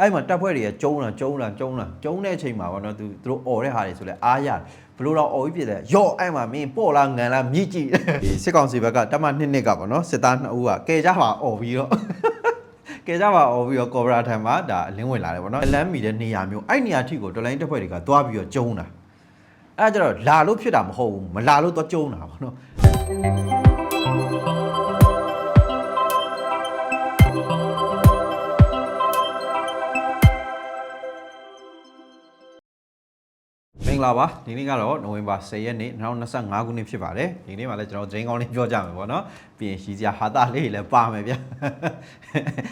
အဲ့မှာတပ်ဖွဲ့တွေကကျုံးလာကျုံးလာကျုံးလာကျုံးတဲ့အချိန်မှာပေါ့နော်သူသူတို့អော်တဲ့ဟာတွေဆိုလဲအားရတယ်ဘလို့တော့អော်ပြီးပြတယ်ရော့အဲ့မှာမင်းပေါ့လားငံလားမြည်ကြည့်ဒီစစ်ကောင်စီဘက်ကတပ်မနှစ်နှစ်ကပေါ့နော်စစ်သားနှစ်ဦးကကဲကြပါអော်ပြီးတော့ ကဲကြပါအော်ပြီးတော့ကော်ဘရာထံမှာဒါအလင်းဝင်လာတယ်ဗောနော်အလန်းမီတဲ့နေရာမျိုးအဲ့နေရာထိကိုတော်လိုင်းတက်ဖွဲ့တွေကသွားပြီးတော့ကျုံးတာအဲ့ဒါကြတော့လာလို့ဖြစ်တာမဟုတ်ဘူးမလာလို့တော့ကျုံးတာဗောနော် င်္ဂလာပါဒီနေ့ကတော့နိုဝင်ဘာ10ရက်နေ့2025ခုနှစ်ဖြစ်ပါတယ်ဒီနေ့မှာလည်းကျွန်တော်ဂျင်းကောင်းလေးပြောကြမယ်ဗောနော်ပြီးရင်ရှိစရာဟာတာလေးတွေလည်းပါမယ်ဗျ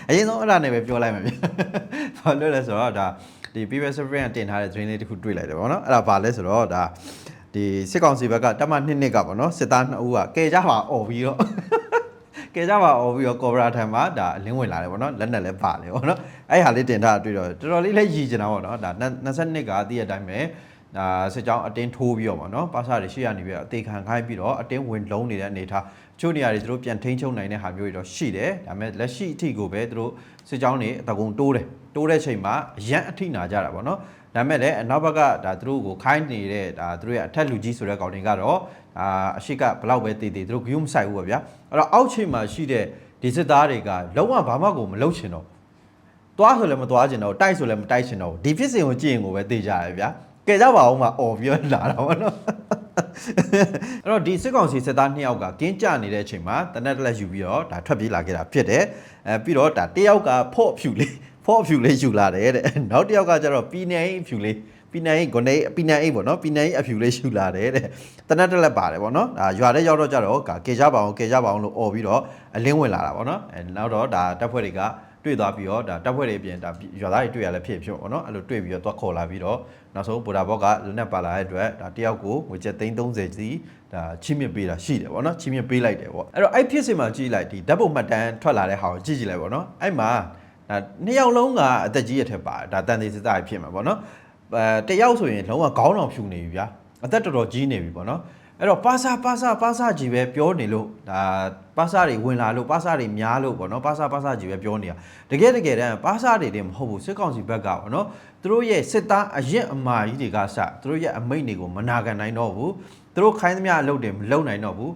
အရင်ဆုံးအဲ့ဒါနဲ့ပဲပြောလိုက်မယ်ဗျဘာလို့လဲဆိုတော့ဒါဒီ previous server ကတင်ထားတဲ့ drain လေးတစ်ခုတွေ့လိုက်တယ်ဗောနော်အဲ့ဒါဘာလဲဆိုတော့ဒါဒီစစ်ကောင်စီဘက်ကတပ်မနှစ်နှစ်ကဗောနော်စစ်သားနှစ်ဦးကကဲကြပါអော်ပြီးတော့ကဲကြပါအောင်ပြီးတော့ကော်ဘရာထံမှာဒါအလင်းဝင်လာတယ်ဗောနော်လက်နဲ့လည်းပါတယ်ဗောနော်အဲ့ဟာလေးတင်ထားတာတွေ့တော့တော်တော်လေးလည်းရည်ကျင်တာဗောနော်ဒါ22ကတည့်ရတိုင်းပဲ ဒါစစ်ကြောင်းအတင်းထိုးပြီးတော့ဗောနော်ပါစာတွေရှေ့ရနေပြီးတော့အသေးခံခိုင်းပြီးတော့အတင်းဝင်လုံးနေတဲ့အနေထားချို့နေရာတွေသူတို့ပြန်ထိန်းချုပ်နိုင်တဲ့ဟာမျိုးတွေတော့ရှိတယ်ဒါပေမဲ့လက်ရှိအထိကိုပဲသူတို့စစ်ကြောင်းတွေအတကုံတိုးတယ်တိုးတဲ့ချိန်မှာအရန်အထိနာကြတာဗောနော်ဒါပေမဲ့လည်းအနောက်ဘက်ကဒါသူတို့ကိုခိုင်းနေတဲ့ဒါသူတို့ရဲ့အထက်လူကြီးဆိုတဲ့ကောင်တွေကတော့အာအရှိကဘလောက်ပဲတည်တည်သူတို့ဂယုမဆိုင်ဘူးပေါ့ဗျာအဲ့တော့အောက်ချိန်မှာရှိတဲ့ဒီစစ်သားတွေကလုံးဝဘာမှကိုမလုပ်ချင်တော့သွားဆိုလည်းမသွားချင်တော့တိုက်ဆိုလည်းမတိုက်ချင်တော့ဒီဖြစ်စဉ်ကိုကြည့်ရင်ကိုပဲသိကြရဗျာ ကဲကြပါအောင်မអော်ပြောလာတာပေါ့နော်အဲ့တော့ဒီစစ်ကောင်စီစစ်သားနှစ်ယောက်ကကင်းကြနေတဲ့အချိန်မှာတနက်တက်လက်ယူပြီးတော့ဒါထွက်ပြေးလာခဲ့တာဖြစ်တယ်အဲပြီးတော့ဒါတယောက်ကဖော့ဖြူလေးဖော့ဖြူလေးယူလာတယ်တဲ့နောက်တစ်ယောက်ကကျတော့ပီနေအဖြူလေးပီနေဂွန်နေပီနေအိပေါ့နော်ပီနေအဖြူလေးယူလာတယ်တဲ့တနက်တက်လက်ပါတယ်ပေါ့နော်ဒါရွာတဲ့ရောက်တော့ကျတော့ကကေကြပါအောင်ကေကြပါအောင်လို့អော်ပြီးတော့အလင်းဝင်လာတာပေါ့နော်အဲနောက်တော့ဒါတပ်ဖွဲ့တွေက တွေ့သွားပြီးတော့ဒါတပ်ဖွဲ့တွေပြင်ဒါရွာသားတွေတွေ့ရလဲဖြစ်ဖြစ်ပေါ့နော်အဲ့လိုတွေ့ပြီးတော့သွားခေါ်လာပြီးတော့နောက်ဆုံးဗိုလ်ဒါဘော့ကလက်နဲ့ပါလာတဲ့အတွက်ဒါတယောက်ကိုငွေကျပ်330စီဒါချင်းမြင့်ပေးတာရှိတယ်ပေါ့နော်ချင်းမြင့်ပေးလိုက်တယ်ပေါ့အဲ့တော့အဲ့ဖြစ်စဉ်မှာကြည့်လိုက်ဒီဓာတ်ပုံမှတ်တမ်းထွက်လာတဲ့ဟာကိုကြည့်ကြည့်လိုက်ပေါ့နော်အဲ့မှာဒါနှစ်ယောက်လုံးကအသက်ကြီးရထက်ပါဒါတန်သေးစစ်သားဖြစ်မှာပေါ့နော်အဲတယောက်ဆိုရင်လုံးဝခေါင်းတော်ဖြူနေပြီဗျာအသက်တော်တော်ကြီးနေပြီပေါ့နော် အဲ့တော့ပါစာပါစာပါစာကြီးပဲပြောနေလို့ဒါပါစာတွေဝင်လာလို့ပါစာတွေများလို့ပေါ့နော်ပါစာပါစာကြီးပဲပြောနေတာတကယ်တကယ်တမ်းပါစာတွေတည်းမဟုတ်ဘူးစစ်ကောင်စီဘက်ကပေါ့နော်သူတို့ရဲ့စစ်သားအရက်အမာကြီးတွေကစသူတို့ရဲ့အမိတ်တွေကိုမနာခံနိုင်တော့ဘူးသူတို့ခိုင်းသမျှအလုပ်တွေမလုပ်နိုင်တော့ဘူး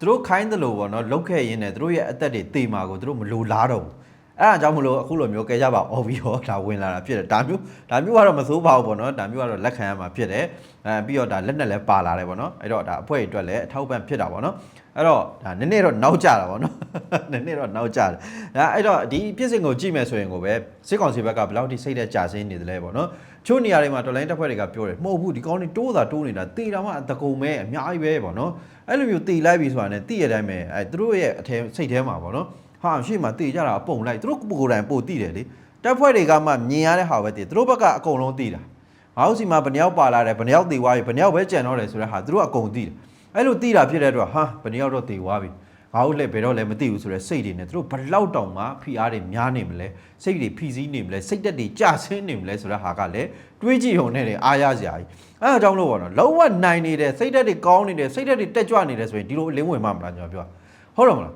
သူတို့ခိုင်းတယ်လို့ပေါ့နော်လုတ်ခဲ့ရင်းနဲ့သူတို့ရဲ့အသက်တွေတေမာကိုသူတို့မလိုလားတော့ဘူး အဲ့ဒါကြောင့်မလို့အခုလိုမျိုးကဲကြပါအော်ပြီးတော့ဒါဝင်လာတာဖြစ်တယ်ဒါမျိုးဒါမျိုးကတော့မစိုးပါဘူးပေါ့နော်ဒါမျိုးကတော့လက်ခံရမှာဖြစ်တယ်အဲပြီးတော့ဒါလက်နဲ့လည်းပါလာတယ်ပေါ့နော်အဲ့တော့ဒါအဖွဲ့အတွက်လည်းအထောက်ပံ့ဖြစ်တာပေါ့နော်အဲ့တော့ဒါနည်းနည်းတော့နောက်ကျတာပေါ့နော်နည်းနည်းတော့နောက်ကျတယ်ဒါအဲ့တော့ဒီပြစ်စင်ကိုကြည့်မယ်ဆိုရင်ကိုပဲစစ်ကောင်စီဘက်ကဘယ်လောက်ထိစိတ်သက်ကြဆင်းနေတယ်လဲပေါ့နော်ချို့နေရာတွေမှာတော်လိုင်းတက်ဖွဲ့တွေကပြောတယ်မဟုတ်ဘူးဒီကောင်းနေတိုးတာတိုးနေတာတေတာမှအတကုံပဲအများကြီးပဲပေါ့နော်အဲ့လိုမျိုးတေလိုက်ပြီဆိုတာနဲ့တိရတိုင်းပဲအဲသူတို့ရဲ့အထဲစိတ်ထဲမှာပေါ့နော် ဟာရှေ့မှာတေကြတာအပုံလိုက်သူတို့ကိုယ်တိုင်ပို့တိတယ်လေတက်ဖွဲ့တွေကမှမြင်ရတဲ့ဟာပဲတေသူတို့ဘက်ကအကုန်လုံးတိတာငါတို့စီမှာဘယ်နှယောက်ပါလာတယ်ဘယ်နှယောက်တေသွားပြီဘယ်နှယောက်ပဲကြံတော့တယ်ဆိုတဲ့ဟာသူတို့အကုန်သိတယ်အဲ့လိုသိတာဖြစ်တဲ့အတွက်ဟာဘယ်နှယောက်တော့တေသွားပြီငါတို့လည်းဘယ်တော့လည်းမသိဘူးဆိုတဲ့စိတ်တွေနဲ့သူတို့ဘလောက်တောင်မှဖိအားတွေများနေမလဲစိတ်တွေဖိစီးနေမလဲစိတ်တက်တွေကြဆင်းနေမလဲဆိုတဲ့ဟာကလည်းတွေးကြည့်ုံနဲ့လည်းအားရစရာကြီးအဲအကြောင်းလို့ပေါ့နော်လုံးဝနိုင်နေတဲ့စိတ်တက်တွေကောင်းနေတယ်စိတ်တက်တွေတက်ကြွနေတယ်ဆိုရင်ဒီလိုအလင်းဝင်မှမလားကျွန်တော်ပြောဟုတ်တော့မလား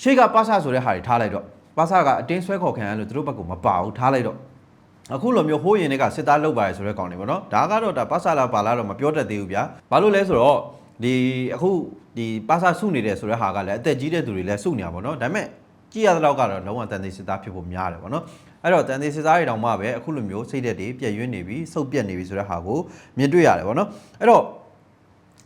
ရှေ့ကပါဆာဆိုတဲ့ဟာတွေထားလိုက်တော့ပါဆာကအတင်းဆွဲခေါ်ခံရလို့သူတို့ဘက်ကမပါဘူးထားလိုက်တော့အခုလိုမျိုးဟိုးရင်တွေကစစ်သားလောက်ပါရဆိုတဲ့ကောင်တွေပေါ့နော်ဒါကတော့ဒါပါဆာလာပါလာတော့မပြောတတ်သေးဘူးဗျာဘာလို့လဲဆိုတော့ဒီအခုဒီပါဆာစုနေတယ်ဆိုတဲ့ဟာကလည်းအသက်ကြီးတဲ့သူတွေလည်းစုနေတာပေါ့နော်ဒါပေမဲ့ကြည့်ရတဲ့လောက်ကတော့လုံးဝတန်သေးစစ်သားဖြစ်ဖို့များတယ်ပေါ့နော်အဲ့တော့တန်သေးစစ်သားတွေတောင်မှပဲအခုလိုမျိုးစိတ်သက်တွေပြည့်ရွံ့နေပြီစုပ်ပြက်နေပြီဆိုတဲ့ဟာကိုမြင်တွေ့ရတယ်ပေါ့နော်အဲ့တော့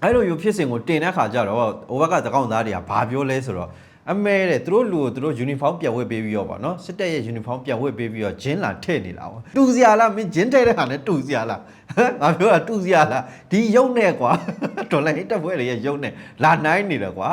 အဲ့လိုမျိုးဖြစ်စဉ်ကိုတင်တဲ့ခါကျတော့ဟိုဘက်ကတကောင်သားတွေကဘာပြောလဲဆိုတော့ အမဲတဲ့သူတို့လူကိုသူတို့ uniform ပြန်ဝတ်ပေးပြီးတော့ဗောနော်စစ်တပ်ရဲ့ uniform ပြန်ဝတ်ပေးပြီးတော့ဂျင်းလာထည့်နေလားဗောတူစရာလားမင်းဂျင်းထည့်တဲ့ဟာနဲ့တူစရာလားငါပြောတာတူစရာလားဒီရုပ်နဲ့ကွာတော်လိုင်းတပ်ဖွဲ့တွေရဲ့ရုပ်နဲ့လာနိုင်နေတယ်ကွာ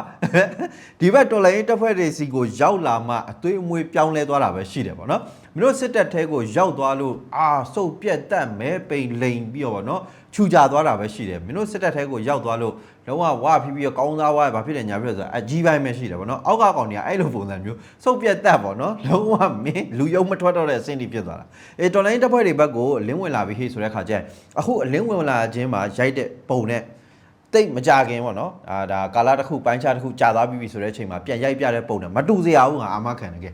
ဒီဘက်တော်လိုင်းတပ်ဖွဲ့တွေစီကိုရောက်လာမှအသွေးအမွေးပြောင်းလဲသွားတာပဲရှိတယ်ဗောနော် မင်းတို့စစ်တပ်ထဲကိုရောက်သွားလို့အာစုပ်ပြက်တက်မဲပိန်လိန်ပြီးတော့ဗောနော်ခြူကြသွားတာပဲရှိတယ်မင်းတို့စစ်တပ်ထဲကိုရောက်သွားလို့လုံးဝဝါဖြီးပြီးတော့ကောင်းသားဝါဘာဖြစ်တယ်ညာဖြစ်တယ်ဆိုတော့အကြီးပိုင်းပဲရှိတယ်ဗောနော်အောက်ကကောင်တွေကအဲ့လိုပုံစံမျိုးစုပ်ပြက်တက်ဗောနော်လုံးဝမင်းလူယုံမထွက်တော့တဲ့အဆင့်တိဖြစ်သွားတာအေးတော်လိုင်းတပ်ဖွဲ့တွေဘက်ကိုလင်းဝင်လာပြီးဟေ့ဆိုတဲ့ခါကျရင်အခုအလင်းဝင်လာခြင်းမှာရိုက်တဲ့ပုံနဲ့တိတ်မကြခင်ပေါ့နော်အာဒါကာလာတစ်ခုပိုင်းခြားတစ်ခုကြာသွားပြီဆိုတဲ့အချိန်မှာပြန်ရိုက်ပြတဲ့ပုံနဲ့မတူစရာဘူးငါအာမခံတယ်ကဲ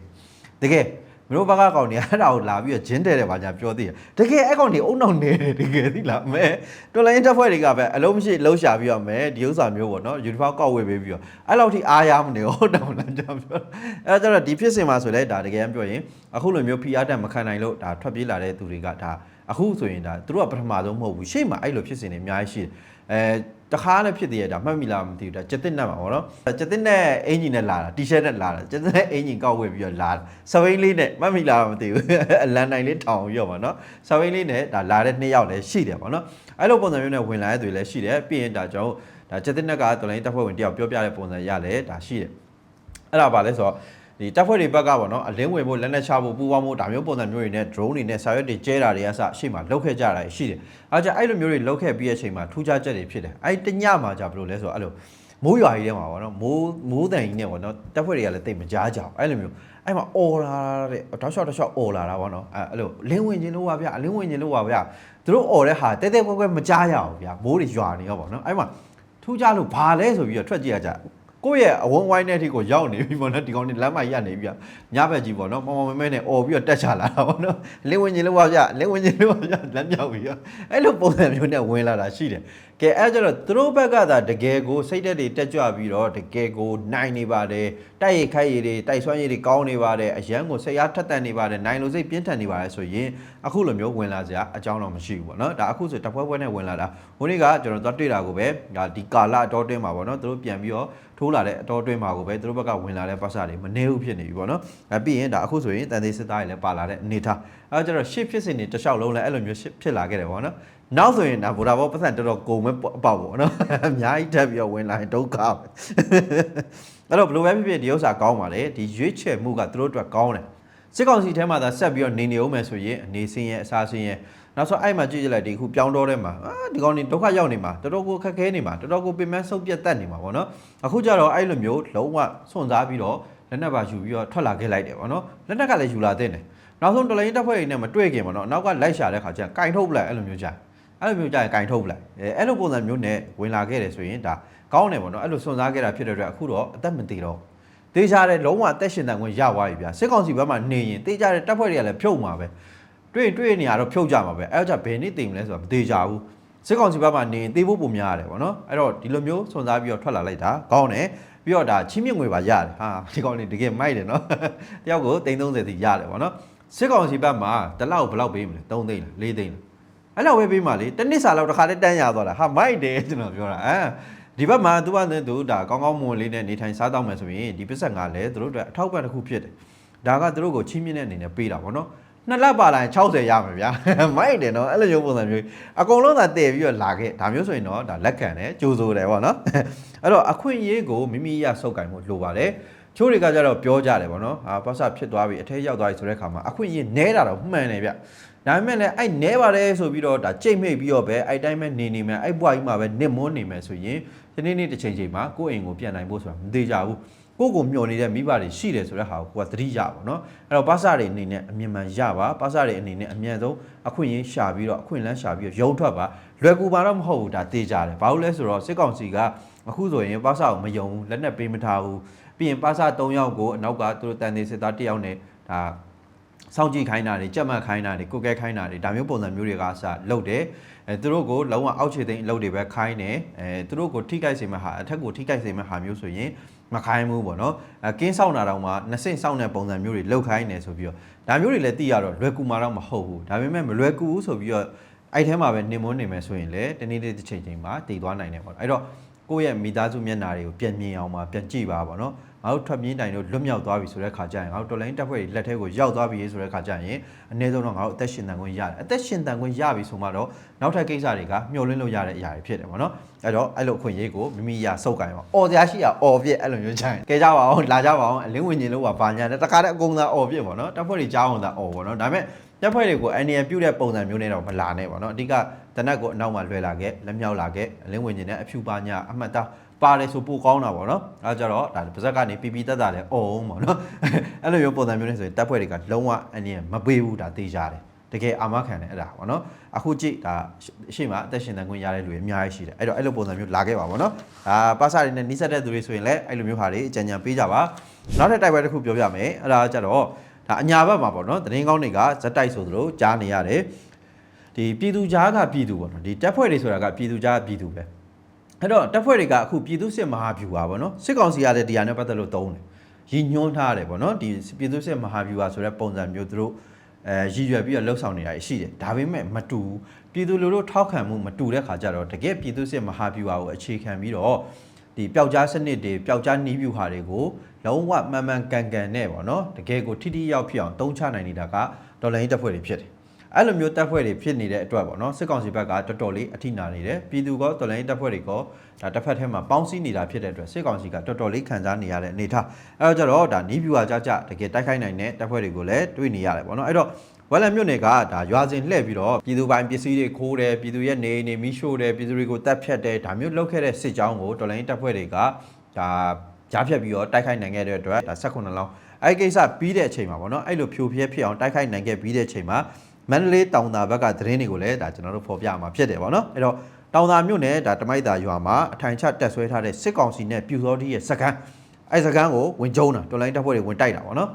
တကယ် မင်းတို့ဘက်ကကောင်တွေအဲ့ဒါကိုလာပြီးတော့ဂျင်းတဲတယ်ပါညာပြောသေးတယ်တကယ်အဲ့ကောင်တွေအုံနောက်နေတယ်တကယ်သိလားမဲတော်လိုင်းတက်ဖွဲ့တွေကပဲအလုံးမရှိလှုပ်ရှားပြီးတော့မဲဒီဥစ္စာမျိုးပေါ့နော်ယူနီဖောင်းကောက်ဝေပေးပြီးတော့အဲ့လောက်ထိအားရမနေဟုတ်တယ်မလားကြောင်ပြောအဲ့ဒါကြတော့ဒီဖြစ်စဉ်မှာဆိုလဲဒါတကယ်ပြောရင်အခုလိုမျိုး PR တက်မခံနိုင်လို့ဒါထွက်ပြေးလာတဲ့သူတွေကဒါအခုဆိုရင်ဒါသူတို့ကပထမဆုံးမဟုတ်ဘူးရှေ့မှာအဲ့လိုဖြစ်စဉ်တွေအများကြီးရှိတယ်အဲ တခါလည်းဖြစ်သေးရဒါမှတ်မိလားမသိဘူးဒါကျက်တစ်နဲ့မှာပေါ့နော်ကျက်တစ်နဲ့အင်ဂျင်နဲ့လာတာတီရှပ်နဲ့လာတာကျက်တစ်နဲ့အင်ဂျင်ကောက်ဝေပြီးတော့လာတာစပိန်လေးနဲ့မှတ်မိလားမသိဘူးအလန်နိုင်လေးထောင်ပြီးတော့ပါနော်စပိန်လေးနဲ့ဒါလာတဲ့နှစ်ယောက်လည်းရှိတယ်ပေါ့နော်အဲ့လိုပုံစံမျိုးနဲ့ဝင်လာတဲ့သူတွေလည်းရှိတယ်ပြီးရင်ဒါကျွန်တော်ဒါကျက်တစ်နဲ့ကတော်လိုင်းတပ်ဖွဲ့ဝင်တယောက်ပြောပြတဲ့ပုံစံရလဲဒါရှိတယ်အဲ့ဒါပါလဲဆိုတော့ ဒီတပ်ဖွဲ့တွေဘက်ကပေါ့နော်အလင်းဝင်ဖို့လက်နက်ချဖို့ပူပေါင်းဖို့ဒါမျိုးပုံစံမျိုးတွေနဲ့ drone တွေနဲ့စာရွက်တွေကျဲတာတွေအစအရှိမှလောက်ခဲ့ကြတာရှိတယ်။အားကြအဲ့လိုမျိုးတွေလောက်ခဲ့ပြီးတဲ့အချိန်မှာထူးခြားချက်တွေဖြစ်တယ်။အဲ့တညမှာじゃဘယ်လိုလဲဆိုတော့အဲ့လိုမိုးရွာကြီးထဲမှာပေါ့နော်မိုးမိုးတန်ကြီးနဲ့ပေါ့နော်တပ်ဖွဲ့တွေကလည်းတိတ်မကြားကြအောင်အဲ့လိုမျိုးအဲ့မှာအော်လာတဲ့တောက်လျှောက်တောက်လျှောက်အော်လာတာပေါ့နော်အဲ့အဲ့လိုလင်းဝင်ခြင်းလို့ပါဗျအလင်းဝင်ခြင်းလို့ပါဗျသူတို့အော်တဲ့ဟာတဲတဲကွဲကွဲမကြားရအောင်ဗျမိုးတွေရွာနေရောပေါ့နော်အဲ့မှာထူးခြားလို့ဘာလဲဆိုပြီးတော့ထွက်ကြည့်ရကြ ကိုယ့်ရဲ့အဝန်းဝိုင်းတဲ့အထိကိုရောက်နေပြီပေါ့နော်ဒီကောင်နေလမ်းမရက်နေပြီညဘက်ကြီးပေါ့နော်မောင်မောင်မဲမဲနဲ့អော်ပြီးတော့တက်ချလာတာပေါ့နော်လင်းဝင်ခြင်းလို့ပါဗျလင်းဝင်ခြင်းလို့ပါဗျလမ်းမြောက်ပြီးတော့အဲ့လိုပုံစံမျိုးနဲ့ဝင်လာတာရှိတယ် ကဲအဲ့ကျတော့သူတို့ဘက်ကသာတကယ်ကိုစိတ်သက်တွေတက်ကြွပြီးတော့တကယ်ကိုနိုင်နေပါတယ်တိုက်ရိုက်ခိုက်ရည်တွေတိုက်ဆွမ်းရည်တွေကောင်းနေပါတယ်အရန်ကိုစိတ်အားထက်သန်နေပါတယ်နိုင်လို့စိတ်ပြင်းထန်နေပါတယ်ဆိုရင်အခုလိုမျိုးဝင်လာစရာအကြောင်းတော့မရှိဘူးပေါ့နော်ဒါအခုဆိုတပွဲပွဲနဲ့ဝင်လာတာဟိုနေ့ကကျွန်တော်သွားတွေ့တာကိုပဲဒါဒီကာလအတော်တွင်းမှာပေါ့နော်သူတို့ပြန်ပြီးတော့ထိုးလာတဲ့အတော်တွင်းမှာကိုပဲသူတို့ဘက်ကဝင်လာတဲ့ပတ်စတွေမနေဘူးဖြစ်နေပြီပေါ့နော်အဲပြီးရင်ဒါအခုဆိုရင်တန်သေးစစ်သားတွေလည်းပါလာတဲ့အနေထားအဲကျတော့ရှစ်ဖြစ်စဉ်တွေတစ်လျှောက်လုံးလည်းအဲ့လိုမျိုးဖြစ်လာခဲ့တယ်ပေါ့နော် နောက်ဆိုရင်ဒါဗိုလ်ဒါဘောပတ်စံတော်တော်ကုန်မဲ့အပေါက်ပေါ့နော်အများကြီးတက်ပြီးတော့ဝင်လာရင်ဒုက္ခပဲအဲ့တော့ဘယ်လိုပဲဖြစ်ဖြစ်ဒီဥစ္စာကောင်းပါလေဒီရွေးချယ်မှုကသူတို့အတွက်ကောင်းတယ်စစ်ကောင်စီထဲမှာသာဆက်ပြီးတော့နေနေအောင်မယ်ဆိုရင်အနေစင်းရဲ့အစားစင်းရဲ့နောက်ဆိုအဲ့မှာကြည့်ကြလိုက်ဒီခုပြောင်းတော့တဲ့မှာအာဒီကောင်နေဒုက္ခရောက်နေမှာတော်တော်ကိုခက်ခဲနေမှာတော်တော်ကိုပင်မဆုပ်ပြတ်တတ်နေမှာပေါ့နော်အခုကျတော့အဲ့လိုမျိုးလုံးဝစွန့်စားပြီးတော့လက်နက်ပါယူပြီးတော့ထွက်လာခဲ့လိုက်တယ်ပေါ့နော်လက်နက်ကလည်းယူလာတဲ့တယ်နောက်ဆုံးတော်လိုင်းတပ်ဖွဲ့တွေနဲ့မတွေ့ခင်ပေါ့နော်နောက်ကလိုက်ရှာတဲ့ခါကျကင်ထုတ်ပလိုက်အဲ့လိုမျိုးကြာ အဲ့လိုမျိုးကြာရင်ကင်ထုတ်ပလိုက်အဲအဲ့လိုပုံစံမျိုးနဲ့ဝင်လာခဲ့တယ်ဆိုရင်ဒါကောင်းတယ်ပေါ့နော်အဲ့လိုစွန့်စားခဲ့တာဖြစ်တဲ့အတွက်အခုတော့အသက်မသေးတော့တေးကြတဲ့လုံးဝအသက်ရှင်တန်ခွင့်ရသွားပြီဗျာစစ်ကောင်စီဘက်မှာနေရင်တေးကြတဲ့တပ်ဖွဲ့တွေကလည်းဖြုတ်မှာပဲတွေ့တွေ့နေရတော့ဖြုတ်ကြမှာပဲအဲ့တော့ဘယ်နည်းတင်မလဲဆိုတော့မသေးကြဘူးစစ်ကောင်စီဘက်မှာနေတေးဖို့ပုံများရတယ်ပေါ့နော်အဲ့တော့ဒီလိုမျိုးစွန့်စားပြီးတော့ထွက်လာလိုက်တာကောင်းတယ်ပြီးတော့ဒါချင်းမြင့်ငွေပါရတယ်ဟာဒီကောင်နေတကယ်မိုက်တယ်နော်တယောက်ကို330တိရတယ်ပေါ့နော်စစ်ကောင်စီဘက်မှာတလောက်ဘယ်လောက်ပေးမလဲ3သိန်းလား4သိန်းလား အဲ့လောက်ပဲပေးမှလေတစ်နှစ်စာလောက်တစ်ခါတည်းတန်းရသွားတာဟာမိုက်တယ်ကျွန်တော်ပြောတာအဲဒီဘက်မှာသူကလည်းသူဒါကောင်းကောင်းမွန်လေးနဲ့နေထိုင်စားတော့မယ်ဆိုရင်ဒီပစ္စက်ကလည်းသူတို့အတွက်အထောက်ပံ့တစ်ခုဖြစ်တယ်ဒါကသူတို့ကိုချင်းမြင့်တဲ့အနေနဲ့ပေးတာပေါ့နော်နှစ်လက်ပါလာရင်60ရမယ်ဗျာမိုက်တယ်နော်အဲ့လိုမျိုးပုံစံမျိုးအကုန်လုံးသာတည်ပြီးတော့လာခဲ့ဒါမျိုးဆိုရင်တော့ဒါလက်ခံတယ်ကြိုးစိုးတယ်ပေါ့နော်အဲ့တော့အခွင့်အရေးကိုမိမိရစုပ်ကင်ဖို့လိုပါတယ်ချိုးတွေကကြတော့ပြောကြတယ်ပေါ့နော်ဟာပတ်စဖြစ်သွားပြီအထက်ရောက်သွားပြီဆိုတဲ့ခါမှာအခွင့်အရေးနဲတာတော့မှန်တယ်ဗျ ဒါပေမဲ့လည်းအဲ့နဲပါတယ်ဆိုပြီးတော့ဒါကြိတ်မိတ်ပြီးတော့ပဲအဲ့တိုင်းပဲနေနေမယ်အဲ့ဘွားကြီးမှာပဲနစ်မွန်းနေမယ်ဆိုရင်ဒီနေ့နေ့တစ်ချိန်ချိန်မှာကိုယ့်အိမ်ကိုပြန်နိုင်ဖို့ဆိုတာမသေးကြဘူးကိုယ့်ကိုမျှော်နေတဲ့မိဘတွေရှိတယ်ဆိုတဲ့ဟာကိုကိုကသတိရပါတော့အဲ့တော့ပါစတွေအနေနဲ့အမြင်မှန်ရပါပါစတွေအနေနဲ့အမြန်ဆုံးအခွင့်အရေးရှာပြီးတော့အခွင့်အလန်းရှာပြီးတော့ရုံထွက်ပါလွယ်ကူပါတော့မဟုတ်ဘူးဒါတေးကြတယ်ဘာလို့လဲဆိုတော့စစ်ကောင်စီကအခုဆိုရင်ပါစကိုမယုံဘူးလက်နဲ့ပေးမထားဘူးပြီးရင်ပါစ3ယောက်ကိုအနောက်ကသူတို့တန်သေးစစ်သား1ယောက်နဲ့ဒါ စောင့်ကြည့်ခိုင်းတာတွေကြက်မှတ်ခိုင်းတာတွေကုတ်ကဲခိုင်းတာတွေဒါမျိုးပုံစံမျိုးတွေကစလုပ်တယ်အဲသူတို့ကိုလုံးဝအောက်ခြေသိမ်းအလုပ်တွေပဲခိုင်းတယ်အဲသူတို့ကိုထိခိုက်စေမဲ့ဟာအထက်ကိုထိခိုက်စေမဲ့ဟာမျိုးဆိုရင်မခိုင်းဘူးပေါ့နော်အဲကင်းဆောင်တာတော့မှနှစ်ဆင့်ဆောင်တဲ့ပုံစံမျိုးတွေလောက်ခိုင်းနေဆိုပြီးတော့ဒါမျိုးတွေလည်းသိရတော့လွယ်ကူမှာတော့မဟုတ်ဘူးဒါပေမဲ့မလွယ်ကူဘူးဆိုပြီးတော့အဲ့ထဲမှာပဲနေမွန်းနေမယ်ဆိုရင်လည်းတနေ့တစ်ချိန်ချိန်မှာတည်သွားနိုင်တယ်ပေါ့အဲ့တော့ ကိုယ့်ရဲ့မိသားစုမျက်နှာတွေကိုပြန်မြင်အောင်ပါပြန်ကြည့်ပါပေါ့နော်ငါတို့ထွက်ပြေးနိုင်လို့လွတ်မြောက်သွားပြီဆိုတဲ့ခါကျရင်ငါတို့တော်လိုင်းတက်ဖွဲ့တွေလက်ထဲကိုရောက်သွားပြီဆိုတဲ့ခါကျရင်အနည်းဆုံးတော့ငါတို့အသက်ရှင်တန်ခွင့်ရတယ်အသက်ရှင်တန်ခွင့်ရပြီဆိုမှတော့နောက်ထပ်ကိစ္စတွေကမျှော်လင့်လို့ရတဲ့အရာတွေဖြစ်တယ်ပေါ့နော်အဲ့တော့အဲ့လိုအခွင့်အရေးကိုမိမိရစုပ်ကိုင်ပါအော်စရာရှိရအော်ပြက်အဲ့လိုမျိုးချင်ကဲကြပါအောင်လာကြပါအောင်အလင်းဝင်ခြင်းလို့ပါဘာညာနဲ့တခါတည်းအကုန်သာအော်ပြက်ပေါ့နော်တက်ဖွဲ့တွေကြားအောင်သာအော်ပေါ့နော်ဒါပေမဲ့ တက်ဖွဲ့တွေကိုအန်နီယံပြုတ်တဲ့ပုံစံမျိုးနဲ့တော့မလာနဲ့ပေါ့နော်အဓိကတနက်ကိုအနောက်မှာလွှဲလာခဲ့လက်မြောက်လာခဲ့အလင်းဝင်ခြင်းနဲ့အဖြူပါညာအမှတ်သားပါတယ်ဆိုပိုကောင်းတာပေါ့နော်အဲကြတော့ဒါပါဇက်ကနေပီပီတက်တာလဲအော်ပေါ့နော်အဲ့လိုမျိုးပုံစံမျိုးနဲ့ဆိုရင်တပ်ဖွဲ့တွေကလုံးဝအနည်းမပေးဘူးဒါသိကြတယ်တကယ်အာမခံတယ်အဲ့ဒါပေါ့နော်အခုကြည့်ဒါအရှိမအသက်ရှင်တန်ခွင့်ရတဲ့လူတွေအများကြီးရှိတယ်အဲ့တော့အဲ့လိုပုံစံမျိုးလာခဲ့ပါပေါ့နော်ဒါပါစာတွေနဲ့နှိစက်တဲ့သူတွေဆိုရင်လည်းအဲ့လိုမျိုးဟာတွေအကြံဉာဏ်ပေးကြပါနောက်ထပ်တိုက်ပွဲတစ်ခုပြောပြမယ်အဲ့ဒါကြတော့ ဒါအညာဘက်မှာပေါ့နော်သတင်းကောင်းတွေကဇက်တိုက်ဆိုသလိုကြားနေရတယ်ဒီပြည်သူကြားကပြည်သူပေါ့နော်ဒီတက်ဖွဲ့တွေဆိုတာကပြည်သူကြားကပြည်သူပဲအဲ့တော့တက်ဖွဲ့တွေကအခုပြည်သူစစ်မဟာဗျူဟာပေါ့နော်စစ်ကောင်စီရတဲ့တရားနဲ့ပတ်သက်လို့တုံးတယ်ရည်ညွှန်းထားတယ်ပေါ့နော်ဒီပြည်သူစစ်မဟာဗျူဟာဆိုတဲ့ပုံစံမျိုးသူတို့အဲရည်ရွယ်ပြီးတော့လှုပ်ဆောင်နေတာရှိတယ်ဒါပေမဲ့မတူဘူးပြည်သူလူထုထောက်ခံမှုမတူတဲ့ခါကျတော့တကယ်ပြည်သူစစ်မဟာဗျူဟာကိုအခြေခံပြီးတော့ ဒီပျောက်ကြားစနစ်တွေပျောက်ကြားနီးဗျူဟာတွေကိုလုံးဝမှန်မှန်ကန်ကန်နဲ့ပေါ့နော်တကယ်ကိုထိထိရောက်ဖြစ်အောင်တုံးချနိုင်နေတာကဒေါ်လာရင်းတပ်ဖွဲ့တွေဖြစ်တယ်အဲ့လိုမျိုးတပ်ဖွဲ့တွေဖြစ်နေတဲ့အတွက်ပေါ့နော်စစ်ကောင်စီဘက်ကတော်တော်လေးအထိနာနေတယ်ပြည်သူကဒေါ်လာရင်းတပ်ဖွဲ့တွေကဒါတစ်ဖက်ထဲမှာပေါင်းစည်းနေတာဖြစ်တဲ့အတွက်စစ်ကောင်စီကတော်တော်လေးခံစားနေရတဲ့အနေအထားအဲ့တော့ကျတော့ဒါနီးဗျူဟာကြကြတကယ်တိုက်ခိုက်နိုင်တဲ့တပ်ဖွဲ့တွေကိုလည်းတွေ့နေရတယ်ပေါ့နော်အဲ့တော့ ဝက်လက်မြို့နယ်ကဒါရွာစဉ်လှည့်ပြီးတော့ပြည်သူပိုင်းပစ္စည်းတွေခိုးတယ်ပြည်သူရဲ့နေအိမ်တွေမိရှို့တယ်ပြည်သူတွေကိုတပ်ဖြတ်တယ်ဒါမျိုးလုပ်ခဲ့တဲ့စစ်ကြောင်းကိုတော်လိုင်းတပ်ဖွဲ့တွေကဒါကြားဖြတ်ပြီးတော့တိုက်ခိုက်နိုင်ခဲ့တဲ့အတွက်ဒါ16လောင်းအဲ့ဒီကိစ္စပြီးတဲ့အချိန်မှာပေါ့နော်အဲ့လိုဖြိုဖျက်ဖြစ်အောင်တိုက်ခိုက်နိုင်ခဲ့ပြီးတဲ့အချိန်မှာမန္တလေးတောင်သာဘက်ကသတင်းတွေကိုလည်းဒါကျွန်တော်တို့ဖော်ပြမှာဖြစ်တယ်ပေါ့နော်အဲ့တော့တောင်သာမြို့နယ်ဒါတမိုက်သာရွာမှာအထိုင်ချတက်ဆွဲထားတဲ့စစ်ကောင်စီနဲ့ပြူစောတိရဲ့စကန်အဲ့စကန်ကိုဝင်ကျုံတာတော်လိုင်းတပ်ဖွဲ့တွေဝင်တိုက်တာပေါ့နော်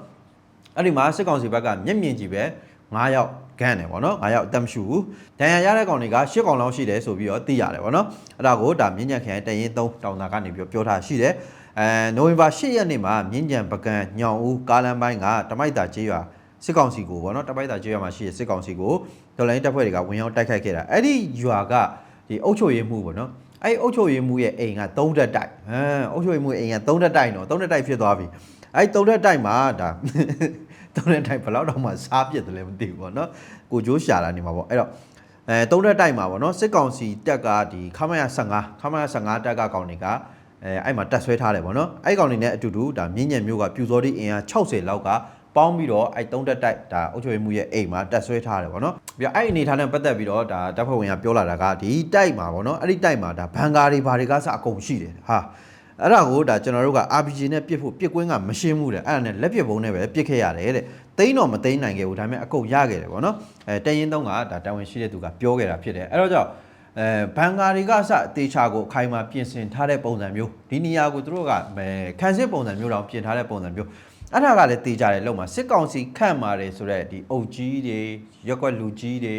အဲ့ဒီမှာစစ်ကောင်စီဘက်ကမျက်မြင်ကြည့်ပဲ 9ယောက်ခန်းတယ်ဗောနော်9ယောက်အသက်မရှူဘူးဒဏ်ရာရတဲ့ကောင်တွေက10ကောင်လောက်ရှိတယ်ဆိုပြီးတော့သိရတယ်ဗောနော်အဲ့ဒါကိုဒါမြင်းကြံခရိုင်တရင်3တောင်သာကနေပြီးပြောထားရှိတယ်အဲနိုဝင်ဘာ10ရက်နေ့မှာမြင်းကြံပကံညောင်ဦးကားလမ်းပိုင်းကတမိုက်တာကျေးရွာစစ်ကောင်စီကိုဗောနော်တမိုက်တာကျေးရွာမှာရှိတဲ့စစ်ကောင်စီကိုဒေါ်လာရင်းတပ်ဖွဲ့တွေကဝင်ရောက်တိုက်ခိုက်ခဲ့တာအဲ့ဒီရွာကဒီအုတ်ချိုရည်မှုဗောနော်အဲ့ဒီအုတ်ချိုရည်မှုရဲ့အိမ်က3တက်တိုက်ဟမ်အုတ်ချိုရည်မှုရဲ့အိမ်က3တက်တိုက်နော်3တက်တိုက်ဖြစ်သွားပြီအဲ့ဒီ3တက်တိုက်မှာဒါ သုံးတဲ့တိုက်ဘယ်လောက်တော့မှစားပြစ်တယ်လည်းမသိဘူးပေါ့နော်ကိုကျိုးရှာတာနေမှာပေါ့အဲ့တော့အဲသုံးတဲ့တိုက်မှာပေါ့နော်စစ်ကောင်စီတက်ကဒီခမရ15ခမရ15တက်ကကောင်တွေကအဲအဲ့မှာတက်ဆွဲထားတယ်ပေါ့နော်အဲ့ကောင်တွေနဲ့အတူတူဒါမြင်းညံမျိုးကပြူစောတိအင်အား60လောက်ကပေါင်းပြီးတော့အဲ့သုံးတက်တိုက်ဒါအုပ်ချုပ်ရေးမှုရဲ့အိမ်မှာတက်ဆွဲထားတယ်ပေါ့နော်ပြီးတော့အဲ့အနေထားနဲ့ပတ်သက်ပြီးတော့ဒါတပ်ဖွဲ့ဝင်ကပြောလာတာကဒီတိုက်မှာပေါ့နော်အဲ့ဒီတိုက်မှာဒါဘန်ကာတွေဘာတွေကစအကုန်ရှိတယ်ဟာ အဲ့ဒါကိုဒါကျွန်တော်တို့က RPG နဲ့ပြစ်ဖို့ပြစ်ကွင်းကမရှင်းဘူးတဲ့အဲ့ဒါနဲ့လက်ပြစ်ပုံးနဲ့ပဲပြစ်ခဲ့ရတယ်တဲ့သိန်းတော့မသိန်းနိုင်ခဲ့ဘူးဒါပေမဲ့အကုတ်ရခဲ့တယ်ပေါ့နော်အဲတရင်တုံးကဒါတာဝန်ရှိတဲ့သူကပြောခဲ့တာဖြစ်တယ်အဲ့တော့ကြောင့်အဲဘန်ကာတွေကစအသေးချာကိုအခိုင်အမာပြင်ဆင်ထားတဲ့ပုံစံမျိုးဒီနေရာကိုသူတို့ကအဲခံစစ်ပုံစံမျိုးတောင်ပြင်ထားတဲ့ပုံစံမျိုးအဲ့ဒါကလည်းတေးကြတယ်လို့မှာစစ်ကောင်စီခန့်မာတယ်ဆိုတော့ဒီအုတ်ကြီးတွေရက်ွက်လူကြီးတွေ